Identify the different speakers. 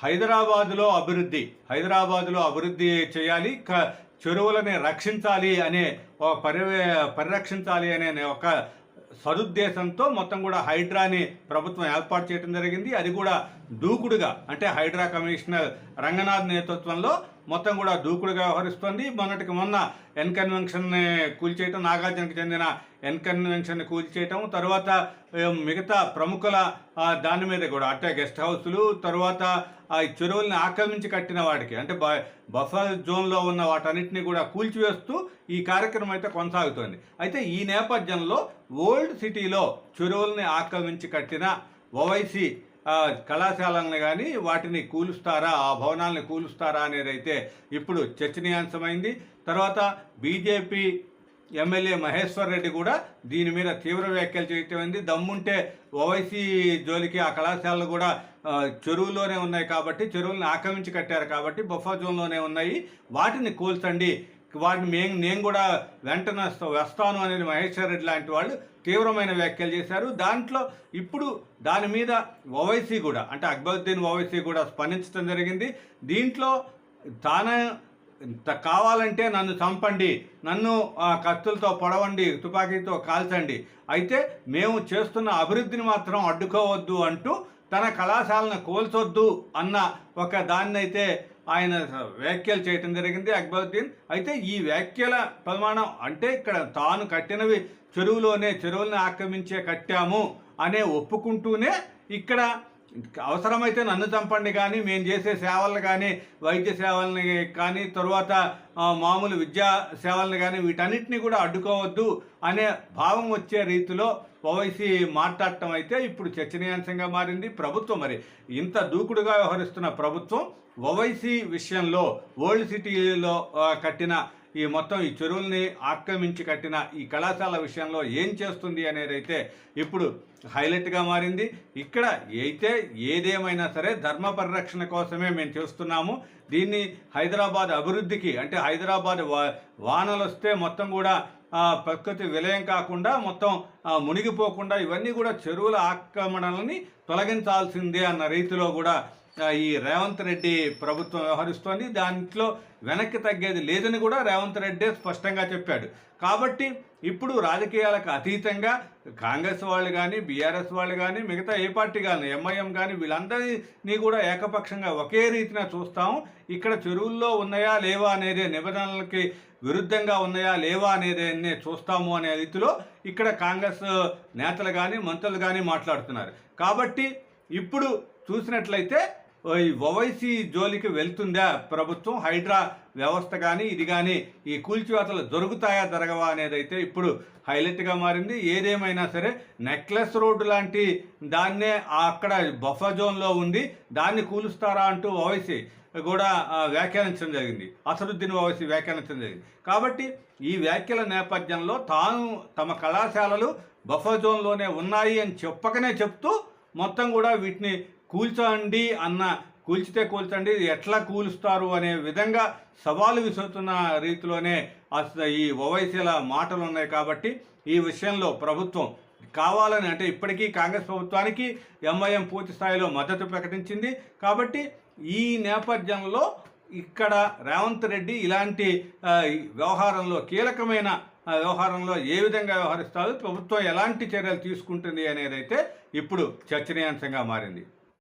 Speaker 1: హైదరాబాదులో అభివృద్ధి హైదరాబాదులో అభివృద్ధి చేయాలి క- చెరువులని రక్షించాలి అనే పరివే పరిరక్షించాలి అనే ఒక సదుద్దేశంతో మొత్తం కూడా హైడ్రాని ప్రభుత్వం ఏర్పాటు చేయడం జరిగింది. అది కూడా దూకుడుగా అంటే హైడ్రా కమిషనర్ రంగనాథ్ నేతృత్వంలో మొత్తం కూడా దూకుడుగా వ్యవహరిస్తోంది. మొన్నటికి మొన్న ఎన్ కూల్చేయటం నాగార్జునకు చెందిన ఎన్కన్వెంషన్ కూల్చేయటం తర్వాత మిగతా ప్రముఖుల దాని మీద కూడా అంటే గెస్ట్ హౌస్లు తర్వాత ఆ చెరువుల్ని ఆక్రమించి కట్టిన వాటికి అంటే బ బఫర్ జోన్లో ఉన్న వాటన్నిటిని కూడా కూల్చివేస్తూ ఈ కార్యక్రమం అయితే కొనసాగుతోంది. అయితే ఈ నేపథ్యంలో ఓల్డ్ సిటీలో చెరువుల్ని ఆక్రమించి కట్టిన ఓవైసీ కళాశాలను కానీ వాటిని కూలుస్తారా? ఆ భవనాలను కూలుస్తారా అనేది అయితే ఇప్పుడు చర్చనీయాంశమైంది. తర్వాత బీజేపీ ఎమ్మెల్యే మహేశ్వర్ రెడ్డి కూడా దీని మీద తీవ్ర వ్యాఖ్యలు చేయటమైంది దమ్ముంటే ఓవైసీ జోలికి ఆ కళాశాలలు కూడా చెరువులోనే ఉన్నాయి కాబట్టి చెరువులను ఆక్రమించి కట్టారు కాబట్టి బొఫా జోన్లోనే ఉన్నాయి. వాటిని కూల్చండి. వాటిని మేము నేను కూడా వెంటనే వస్తాను అనేది మహేశ్వర్ రెడ్డి లాంటి వాళ్ళు తీవ్రమైన వ్యాఖ్యలు చేశారు. దాంట్లో ఇప్పుడు దాని మీద ఓవైసీ కూడా అంటే అక్బరుద్దీన్ ఓవైసీ కూడా స్పందించడం జరిగింది. దీంట్లో తానే కావాలంటే నన్ను చంపండి నన్ను ఆ, కత్తులతో పొడవండి తుపాకీతో కాల్చండి. అయితే మేము చేస్తున్న అభివృద్ధిని మాత్రం అడ్డుకోవద్దు అంటూ తన కళాశాలను కోల్చొద్దు అన్న ఒక దాన్నైతే ఆయన వ్యాఖ్యలు చేయటం జరిగింది అక్బరుద్దీన్. అయితే ఈ వ్యాఖ్యల ప్రమాణం అంటే ఇక్కడ తాను కట్టినవి చెరువులోనే చెరువుల్ని ఆక్రమించే కట్టాము అనే ఒప్పుకుంటూనే ఇక్కడ అవసరమైతే నన్ను చంపండి కానీ మేము చేసే సేవలను కానీ వైద్య సేవల్ని కానీ తరువాత మామూలు విద్యా సేవల్ని కానీ వీటన్నిటిని కూడా అడ్డుకోవద్దు అనే భావం వచ్చే రీతిలో ఓవైసీ మాట్లాడటం అయితే ఇప్పుడు చర్చనీయాంశంగా మారింది. ప్రభుత్వం మరి ఇంత దూకుడుగా వ్యవహరిస్తున్న ప్రభుత్వం ఓవైసీ విషయంలో ఓల్డ్ సిటీలో కట్టిన ఈ మొత్తం ఈ చెరువుల్ని ఆక్రమించి కట్టిన ఈ కళాశాల విషయంలో ఏం చేస్తుంది అనేది అయితే ఇప్పుడు హైలైట్గా మారింది. ఇక్కడ అయితే ఏదేమైనా సరే ధర్మ పరిరక్షణ కోసమే మేము చేస్తున్నాము. దీన్ని హైదరాబాద్ అభివృద్ధికి అంటే హైదరాబాద్ వా వానలు వస్తే మొత్తం కూడా ప్రకృతి విలయం కాకుండా మొత్తం మునిగిపోకుండా ఇవన్నీ కూడా చెరువుల ఆక్రమణలని తొలగించాల్సిందే అన్న రీతిలో కూడా ఈ రేవంత్ రెడ్డి ప్రభుత్వం వ్యవహరిస్తోంది. దాంట్లో వెనక్కి తగ్గేది లేదని కూడా రేవంత్ రెడ్డి స్పష్టంగా చెప్పాడు. కాబట్టి ఇప్పుడు రాజకీయాలకు అతీతంగా కాంగ్రెస్ వాళ్ళు కానీ బీఆర్ఎస్ వాళ్ళు కానీ మిగతా ఏ పార్టీ కానీ ఎంఐఎం కానీ వీళ్ళందరినీ కూడా ఏకపక్షంగా ఒకే రీతిన చూస్తాము. ఇక్కడ చెరువుల్లో ఉన్నాయా లేవా అనేది నిబంధనలకి విరుద్ధంగా ఉన్నాయా లేవా అనేది చూస్తాము అనే రీతిలో ఇక్కడ కాంగ్రెస్ నేతలు కానీ మంత్రులు కానీ మాట్లాడుతున్నారు. కాబట్టి ఇప్పుడు చూసినట్లయితే ఈ ఓవైసీ జోలికి వెళ్తుందా ప్రభుత్వం? హైడ్రా వ్యవస్థ కానీ ఇది కానీ ఈ కూల్చివేతలు దొరుకుతాయా జరగవా అనేది అయితే ఇప్పుడు హైలైట్గా మారింది. ఏదేమైనా సరే నెక్లెస్ రోడ్డు లాంటి దాన్నే అక్కడ బఫా జోన్లో ఉంది. దాన్ని కూలుస్తారా అంటూ ఓవైసీ కూడా వ్యాఖ్యానించడం జరిగింది. అసలుద్దీన్ ఓవైసీ వ్యాఖ్యానించడం జరిగింది. కాబట్టి ఈ వ్యాఖ్యల నేపథ్యంలో తాను తమ కళాశాలలు బఫర్ జోన్లోనే ఉన్నాయి అని చెప్పకనే చెప్తూ మొత్తం కూడా వీటిని కూల్చండి అన్న కూల్చితే కూల్చండి ఎట్లా కూలుస్తారు అనే విధంగా సవాలు విసురుతున్న రీతిలోనే అసలు ఈ ఓవైసీల మాటలు ఉన్నాయి కాబట్టి ఈ విషయంలో ప్రభుత్వం కావాలని అంటే ఇప్పటికీ కాంగ్రెస్ ప్రభుత్వానికి ఎంఐఎం పూర్తి స్థాయిలో మద్దతు ప్రకటించింది. కాబట్టి ఈ నేపథ్యంలో ఇక్కడ రేవంత్ రెడ్డి ఇలాంటి వ్యవహారంలో కీలకమైన వ్యవహారంలో ఏ విధంగా వ్యవహరిస్తారు ప్రభుత్వం ఎలాంటి చర్యలు తీసుకుంటుంది అనేది అయితే ఇప్పుడు చర్చనీయాంశంగా మారింది.